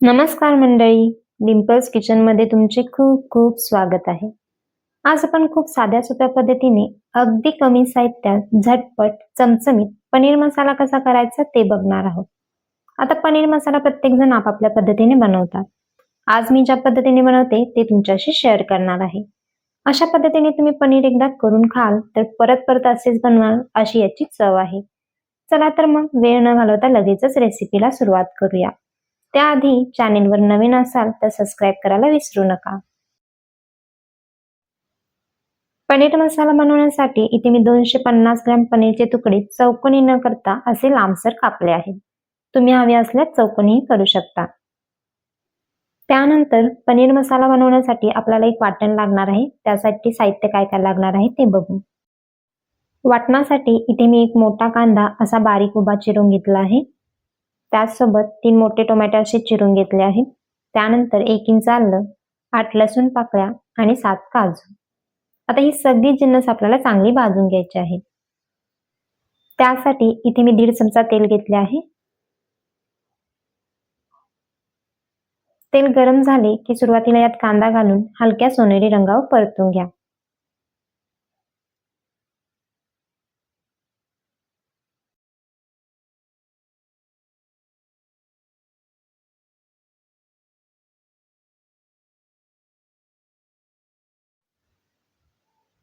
नमस्कार मंडळी. डिम्पल्स किचनमध्ये तुमचे खूप खूप स्वागत आहे. आज आपण खूप साध्या सोप्या पद्धतीने अगदी कमी साहित्यात झटपट चमचमीत पनीर मसाला कसा करायचा ते बघणार आहोत. आता पनीर मसाला प्रत्येकजण आपापल्या पद्धतीने बनवतात. आज मी ज्या पद्धतीने बनवते ते तुमच्याशी शेअर करणार आहे. अशा पद्धतीने तुम्ही पनीर एकदा करून खाल तर परत परत असेच बनवाल अशी याची चव आहे. चला तर मग वेळ न घालवता लगेचच रेसिपीला सुरुवात करूया. त्याआधी चॅनेलवर नवीन असाल तर सबस्क्राईब करायला विसरू नका. पनीर मसाला बनवण्यासाठी इथे मी दोनशे पन्नास ग्रॅम पनीरचे तुकडे चौकोनी न करता असे लांबसर कापले आहेत. तुम्ही हवे असल्यास चौकोनीही करू शकता. त्यानंतर पनीर मसाला बनवण्यासाठी आपल्याला एक वाटण लागणार आहे. त्यासाठी साहित्य काय काय लागणार आहे ते बघू. वाटणासाठी इथे मी एक मोठा कांदा असा बारीक उभा चिरून घेतला आहे. त्याचसोबत तीन मोठे टोमॅटो असे चिरून घेतले आहेत. त्यानंतर एक इंच आलं आठ लसूण पाकळ्या आणि सात काजू. आता ही सगळी जिन्नस आपल्याला चांगली भाजून घ्यायची आहे. त्यासाठी इथे मी दीड चमचा तेल घेतले आहे. तेल गरम झाले की सुरुवातीला यात कांदा घालून हलक्या सोनेरी रंगावर परतून घ्या.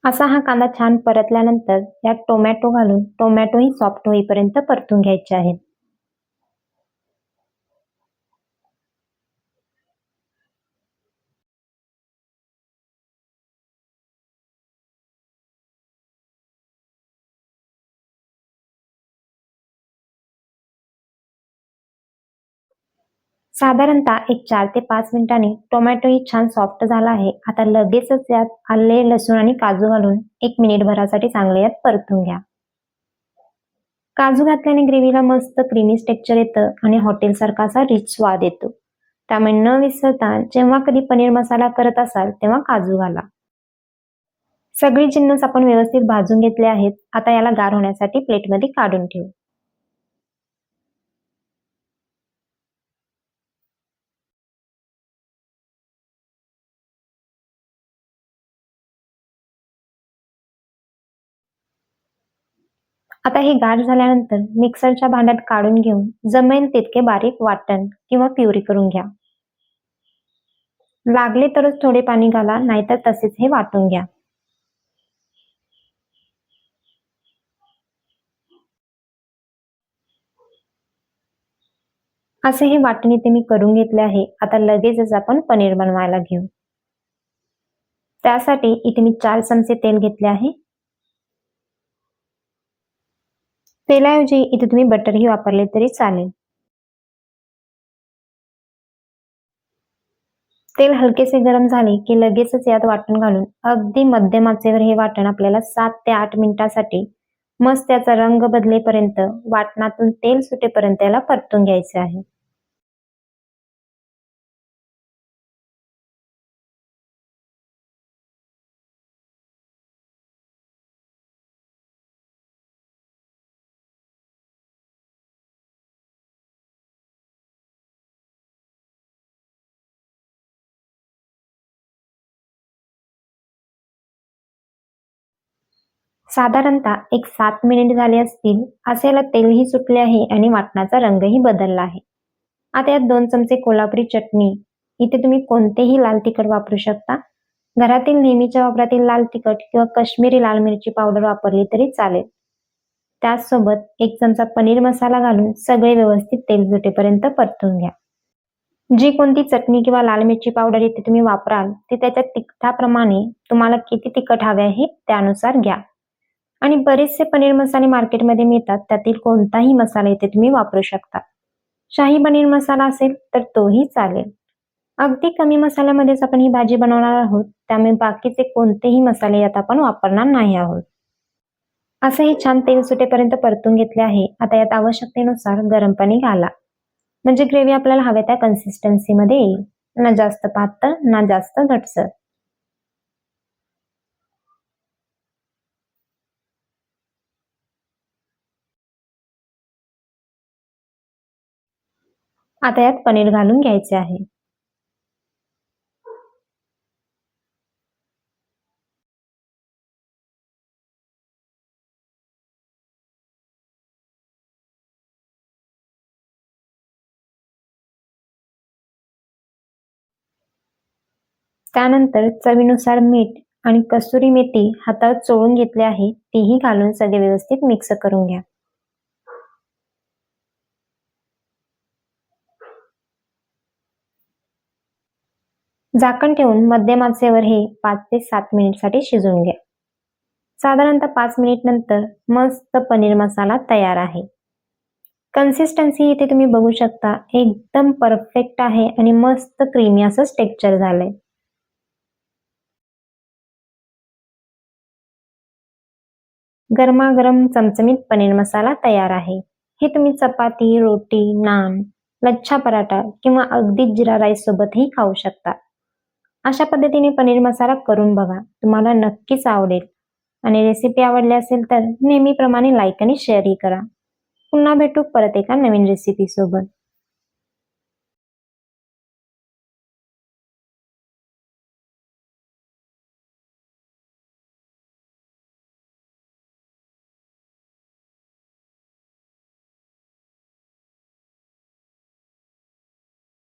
असा हा कांदा छान परतल्यानंतर यात टोमॅटो घालून टोमॅटोही सॉफ्ट होईपर्यंत परतून घ्यायचे आहेत. साधारणतः एक चार ते पाच मिनिटांनी टोमॅटो ही छान सॉफ्ट झाला आहे. आता लगेचच यात आले लसूण आणि काजू घालून एक मिनिट भरासाठी चांगले यात परतून घ्या. काजू घातल्याने ग्रेव्हीला मस्त क्रीमी टेक्चर येतं आणि हॉटेलसारखा असा रिच स्वाद येतो. त्यामुळे न विसरता जेव्हा कधी पनीर मसाला करत असाल तेव्हा काजू घाला. सगळी जिन्नस आपण व्यवस्थित भाजून घेतले आहेत. आता याला गार होण्यासाठी प्लेटमध्ये काढून ठेवू. आता हे गार झाल्यानंतर मिक्सरच्या भांड्यात काढून घेऊन जमेल तितके बारीक वाटण किंवा प्युरी करून घ्या. लागले तरच थोडे पाणी घाला नाहीतर तसेच हे वाटून घ्या. असे हे वाटण इथे मी करून घेतले आहे. आता लगेचच आपण पनीर बनवायला घेऊ. त्यासाठी इथे मी चार चमचे तेल घेतले आहे. तेलाऐवजी इथे तुम्ही बटरही वापरले तरी चालेल. तेल हलकेसे गरम झाले की लगेचच यात वाटण घालून अगदी मध्यम आचेवर हे वाटण आपल्याला सात ते आठ मिनिटासाठी मस्त त्याचा रंग बदलेपर्यंत वाटणातून तेल सुटेपर्यंत याला परतून घ्यायचे आहे. साधारणतः एक सात मिनिट झाले असतील असे याला तेलही सुटले आहे आणि वाटणाचा रंगही बदलला आहे. आता यात दोन चमचे कोल्हापुरी चटणी. इथे तुम्ही कोणतेही लाल तिखट वापरू शकता. घरातील नेहमीच्या वापरातील लाल तिखट किंवा कश्मीरी लाल मिरची पावडर वापरली तरी चालेल. त्याचसोबत एक चमचा पनीर मसाला घालून सगळे व्यवस्थित तेल सुटेपर्यंत परतून घ्या. जी कोणती चटणी किंवा लाल मिरची पावडर इथे तुम्ही वापराल ती त्याच्या तिखटाप्रमाणे तुम्हाला किती तिखट हवे आहे त्यानुसार घ्या. आणि बरेचसे पनीर मसाले मार्केटमध्ये मिळतात. त्यातील कोणताही मसाला इथे तुम्ही वापरू शकता. शाही पनीर मसाला असेल तर तोही चालेल. अगदी कमी मसाल्यामध्येच आपण ही भाजी बनवणार आहोत. त्यामुळे बाकीचे कोणतेही मसाले यात आपण वापरणार नाही आहोत. असं हे छान तेल सुटेपर्यंत परतून घेतले आहे. आता यात आवश्यकतेनुसार गरम पाणी घाला. म्हणजे ग्रेव्ही आपल्याला हव्या त्या कन्सिस्टन्सीमध्ये येईल. ना जास्त पातळ ना जास्त घटसर आता यात पनीर घालून घ्यायचे आहे. त्यानंतर चवीनुसार मीठ आणि कसुरी मेथी हातात चोळून घेतले आहे तीही घालून सगळे व्यवस्थित मिक्स करून घ्या. झाकण ठेवून मध्यम आचेवर हे पाच ते सात मिनिटसाठी शिजवून घ्या. साधारणतः पाच मिनिट नंतर मस्त पनीर मसाला तयार आहे. कन्सिस्टन्सी इथे तुम्ही बघू शकता एकदम परफेक्ट आहे आणि मस्त क्रीमी असं टेक्स्चर झालंय. गरमागरम चमचमीत पनीर मसाला तयार आहे. हे तुम्ही चपाती रोटी नान लच्छा पराठा किंवा अगदी जिरा राईस सोबतही खाऊ शकता. अशा पद्धतीने पनीर मसाला करून बघा. तुम्हाला नक्कीच आवडेल. आणि रेसिपी आवडली असेल तर नेहमीप्रमाणे लाईक आणि शेअरही करा. पुन्हा भेटू परत एका नवीन रेसिपी सोबत.